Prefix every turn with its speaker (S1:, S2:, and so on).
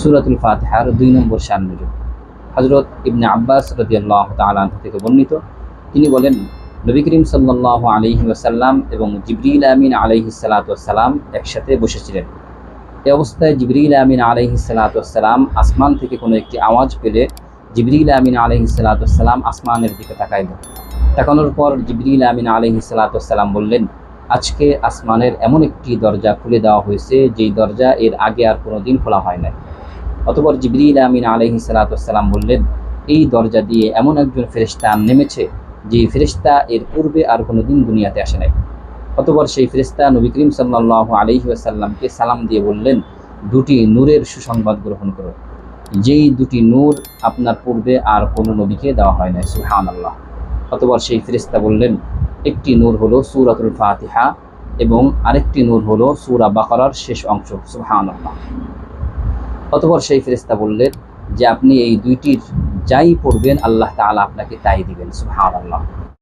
S1: সুরাতুল ফাতিহার দুই নম্বর শান নজুল হজরত ইবনে আব্বাস রদিয়াল্লাহ তালাহ থেকে বর্ণিত, তিনি বলেন, নবী করিম সাল্লাহ আলহি ওয়াসাল্লাম এবং জিবরিল আমিন আলহি সালাতাম একসাথে বসেছিলেন। এ অবস্থায় জিবরিল আমিন আলহি সালাতাম আসমান থেকে কোনো একটি আওয়াজ পেলে জিবরিল আমিন আলহি সালাতাম আসমানের দিকে তাকাইলেন তাকানোর পর জিবরিল আমিন আলহি সালাতাম বললেন, আজকে আসমানের এমন একটি দরজা খুলে দেওয়া হয়েছে, যেই দরজা এর আগে আর কোনো দিন খোলা হয় নাই। অতপর জিবরিল আমিন আলহি সালাতাম বললেন, এই দরজা দিয়ে এমন একজন ফেরিস্তা নেমেছে যে ফেরিস্তা এর পূর্বে আর কোনো দিন দুনিয়াতে আসে নাই। অতপর সেই ফেরিস্তা নবী করিম সাল্লাহ আলহি আসাল্লামকে সালাম দিয়ে বললেন, দুটি নূরের সুসংবাদ গ্রহণ করো। যেই দুটি নূর আপনার পূর্বে আর কোনো নবীকে দেওয়া হয় নাই সুহান আল্লাহ অতপর সেই ফেরিস্তা বললেন, একটি নূর হলো সুরাতুল ফাতিহা এবং আরেকটি নূর হলো সুরা বাকরার শেষ অংশ সুহান আল্লাহ অতপর সেই ফেরিস্তা বললেন যে আপনি এই দুইটির যাই পড়বেন, আল্লাহ তালা আপনাকে তাই দিবেন সুহান আল্লাহ